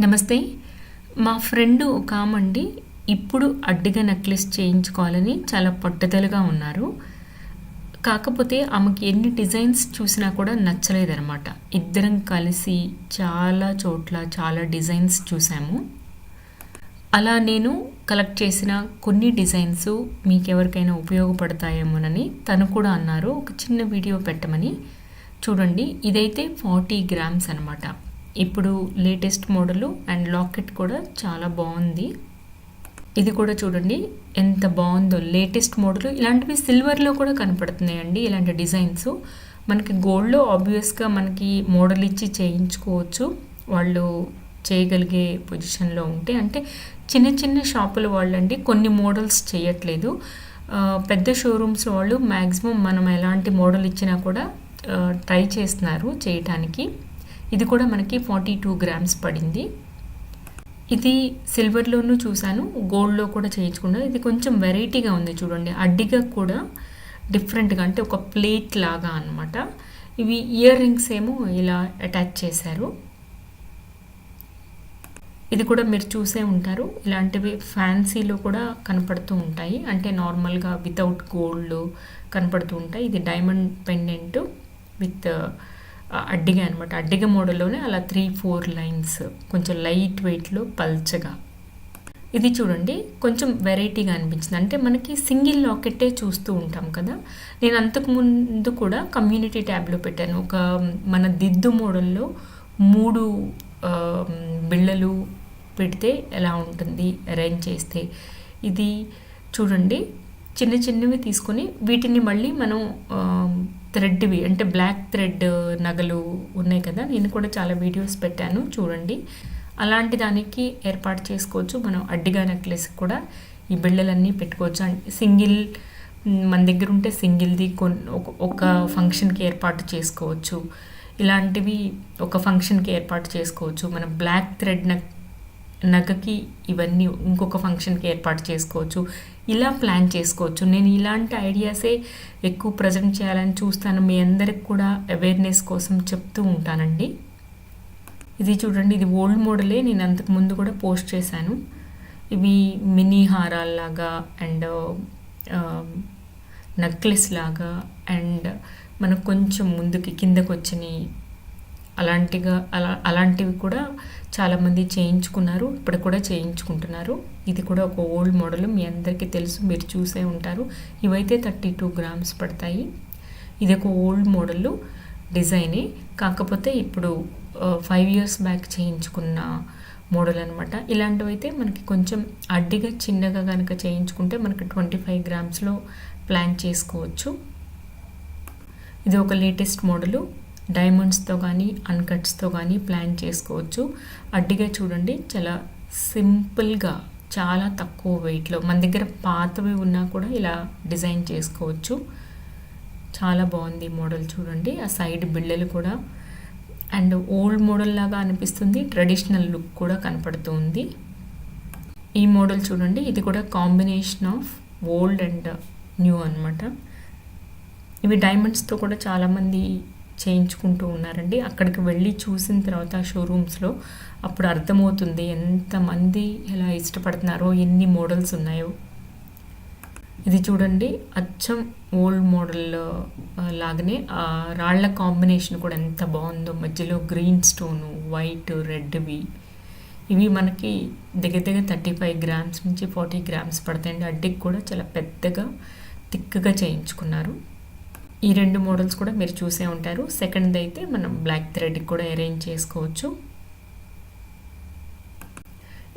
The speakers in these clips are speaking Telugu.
నమస్తే. మా ఫ్రెండ్ ఒక ఆమండి ఇప్పుడు అడ్డిగా నెక్లెస్ చేయించుకోవాలని చాలా పట్టుదలగా ఉన్నారు. కాకపోతే ఆమెకి ఎన్ని డిజైన్స్ చూసినా కూడా నచ్చలేదన్నమాట. ఇద్దరం కలిసి చాలా చోట్ల చాలా డిజైన్స్ చూసాము. అలా నేను కలెక్ట్ చేసిన కొన్ని డిజైన్స్ మీకు ఎవరికైనా ఉపయోగపడతాయేమోనని తను కూడా అన్నారు. ఒక చిన్న వీడియో పెట్టమని. చూడండి ఇదైతే ఫార్టీ గ్రామ్స్ అనమాట ఇప్పుడు లేటెస్ట్ మోడలు అండ్ లాకెట్ కూడా చాలా బాగుంది. ఇది కూడా చూడండి ఎంత బాగుందో. లేటెస్ట్ మోడల్ ఇలాంటివి సిల్వర్లో కూడా కనపడుతున్నాయండి ఇలాంటి డిజైన్స్. మనకి గోల్డ్లో ఆబ్వియస్గా మనకి మోడల్ ఇచ్చి చేయించుకోవచ్చు. వాళ్ళు చేయగలిగే పొజిషన్లో ఉంటే అంటే చిన్న చిన్న షాపుల వాళ్ళండి కొన్ని మోడల్స్ చేయట్లేదు. పెద్ద షోరూమ్స్ వాళ్ళు మ్యాక్సిమం మనం ఎలాంటి మోడల్ ఇచ్చినా కూడా ట్రై చేస్తున్నారు చేయటానికి. ఇది కూడా మనకి ఫార్టీ టూ గ్రామ్స్ పడింది. ఇది సిల్వర్లోనూ చూశాను గోల్డ్లో కూడా చేయించుకున్నాను. ఇది కొంచెం వెరైటీగా ఉంది చూడండి. అడ్డిగా కూడా డిఫరెంట్గా అంటే ఒక ప్లేట్ లాగా అన్నమాట. ఇవి ఇయర్ రింగ్స్ ఏమో ఇలా అటాచ్ చేశారు. ఇది కూడా మీరు చూసే ఉంటారు. ఇలాంటివి ఫ్యాన్సీలో కూడా కనపడుతూ ఉంటాయి. అంటే నార్మల్గా వితౌట్ గోల్డ్ కనపడుతూ ఉంటాయి. ఇది డైమండ్ పెండెంట్ విత్ అడ్డిగా అనమాట అడ్డిగ మోడల్లోనే అలా త్రీ ఫోర్ లైన్స్ కొంచెం లైట్ వెయిట్లో పల్చగా. ఇది చూడండి కొంచెం వెరైటీగా అనిపించింది. అంటే మనకి సింగిల్ లాకెట్టే చూస్తూ ఉంటాం కదా. నేను అంతకు ముందు కూడా కమ్యూనిటీ ట్యాబ్లో పెట్టాను. ఒక మన దిద్దు మోడల్లో మూడు బిళ్ళలు పెడితే ఎలా ఉంటుంది? అరేంజ్ చేస్తే. ఇది చూడండి చిన్న చిన్నవి తీసుకొని వీటిని మళ్ళీ మనం థ్రెడ్వి అంటే బ్లాక్ థ్రెడ్ నగలు ఉన్నాయి కదా నేను కూడా చాలా వీడియోస్ పెట్టాను చూడండి. అలాంటి దానికి ఏర్పాటు చేసుకోవచ్చు. మనం అడ్డిగా నెక్లెస్ కూడా ఈ బిళ్ళలన్నీ పెట్టుకోవచ్చు. అంటే సింగిల్ మన దగ్గర ఉంటే సింగిల్ది కొన్ ఒక- ఒక ఫంక్షన్కి ఏర్పాటు చేసుకోవచ్చు. ఇలాంటివి ఒక ఫంక్షన్కి ఏర్పాటు చేసుకోవచ్చు. మనం బ్లాక్ థ్రెడ్ నగ్ నగకి ఇవన్నీ ఇంకొక ఫంక్షన్కి ఏర్పాటు చేసుకోవచ్చు. ఇలా ప్లాన్ చేసుకోవచ్చు. నేను ఇలాంటి ఐడియాసే ఎక్కువ ప్రజెంట్ చేయాలని చూస్తాను. మీ అందరికి కూడా అవేర్నెస్ కోసం చెప్తూ ఉంటానండి. ఇది చూడండి ఇది ఓల్డ్ మోడలే నేను అంతకు ముందు కూడా పోస్ట్ చేశాను. ఇవి మినీ హారాల్లాగా అండ్ నెక్లెస్ లాగా అండ్ మనకు కొంచెం ముందుకి కిందకు వచ్చినాయి అలాంటిగా అలా అలాంటివి కూడా చాలామంది చేయించుకున్నారు ఇప్పుడు కూడా చేయించుకుంటున్నారు. ఇది కూడా ఒక ఓల్డ్ మోడల్ మీ అందరికీ తెలుసు మీరు చూసే ఉంటారు. ఇవైతే థర్టీ టూ గ్రామ్స్ పడతాయి. ఇది ఒక ఓల్డ్ మోడల్ డిజైనే. కాకపోతే ఇప్పుడు ఫైవ్ ఇయర్స్ బ్యాక్ చేయించుకున్న మోడల్ అనమాట ఇలాంటివి అయితే మనకి కొంచెం అడ్డిగా చిన్నగా కనుక చేయించుకుంటే మనకి ట్వంటీ ఫైవ్ గ్రామ్స్లో ప్లాన్ చేసుకోవచ్చు. ఇది ఒక లేటెస్ట్ మోడలు. డైమండ్స్తో కానీ అన్కట్స్తో కానీ ప్లాన్ చేసుకోవచ్చు. అడ్డిగా చూడండి చాలా సింపుల్గా చాలా తక్కువ వెయిట్లో మన దగ్గర పాతవి ఉన్నా కూడా ఇలా డిజైన్ చేసుకోవచ్చు. చాలా బాగుంది మోడల్ చూడండి ఆ సైడ్ బిళ్ళలు కూడా. అండ్ ఓల్డ్ మోడల్ లాగా అనిపిస్తుంది ట్రెడిషనల్ లుక్ కూడా కనపడుతుంది. ఈ మోడల్ చూడండి ఇది కూడా combination of old and new అన్నమాట. ఇవి డైమండ్స్తో కూడా చాలామంది చేయించుకుంటూ ఉన్నారండి. అక్కడికి వెళ్ళి చూసిన తర్వాత షోరూమ్స్లో అప్పుడు అర్థమవుతుంది ఎంతమంది ఎలా ఇష్టపడుతున్నారో ఎన్ని మోడల్స్ ఉన్నాయో. ఇది చూడండి అచ్చం ఓల్డ్ మోడల్ లాగానే ఆ రాళ్ళ కాంబినేషన్ కూడా ఎంత బాగుందో. మధ్యలో గ్రీన్ స్టోను వైట్ రెడ్వి ఇవి మనకి దగ్గర దగ్గర థర్టీ ఫైవ్ గ్రామ్స్ నుంచి ఫార్టీ గ్రామ్స్ పడతాయండి. అడ్డికి కూడా చాలా పెద్దగా థిక్గా చేయించుకున్నారు. ఈ రెండు మోడల్స్ కూడా మీరు చూసే ఉంటారు. సెకండ్ అయితే మనం బ్లాక్ థ్రెడ్కి కూడా అరేంజ్ చేసుకోవచ్చు.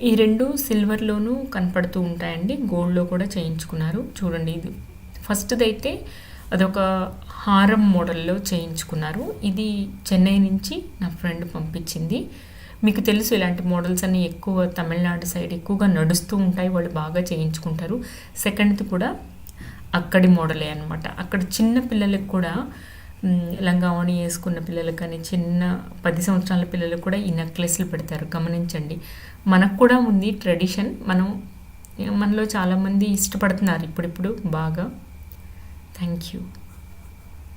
ఈ రెండు సిల్వర్లోనూ కనపడుతూ ఉంటాయండి. గోల్డ్లో కూడా చేయించుకున్నారు. చూడండి ఇది. ఫస్ట్ది అయితే అదొక హారం మోడల్లో చేయించుకున్నారు. ఇది చెన్నై నుంచి నా ఫ్రెండ్ పంపించింది. మీకు తెలుసు ఇలాంటి మోడల్స్ అన్ని ఎక్కువ తమిళనాడు సైడ్ ఎక్కువగా నడుస్తూ ఉంటాయి. వాళ్ళు బాగా చేయించుకుంటారు. సెకండ్ది కూడా అక్కడి మోడలే అనమాట అక్కడ చిన్న పిల్లలకు కూడా మ్, వేసుకున్న పిల్లలకు కానీ చిన్న పది సంవత్సరాల పిల్లలకు కూడా ఈ నెక్లెస్లు పెడతారు. గమనించండి. మనకు కూడా ఉంది ట్రెడిషన్. మనం మనలో చాలామంది ఇష్టపడుతున్నారు ఇప్పుడిప్పుడు బాగా. Thank you.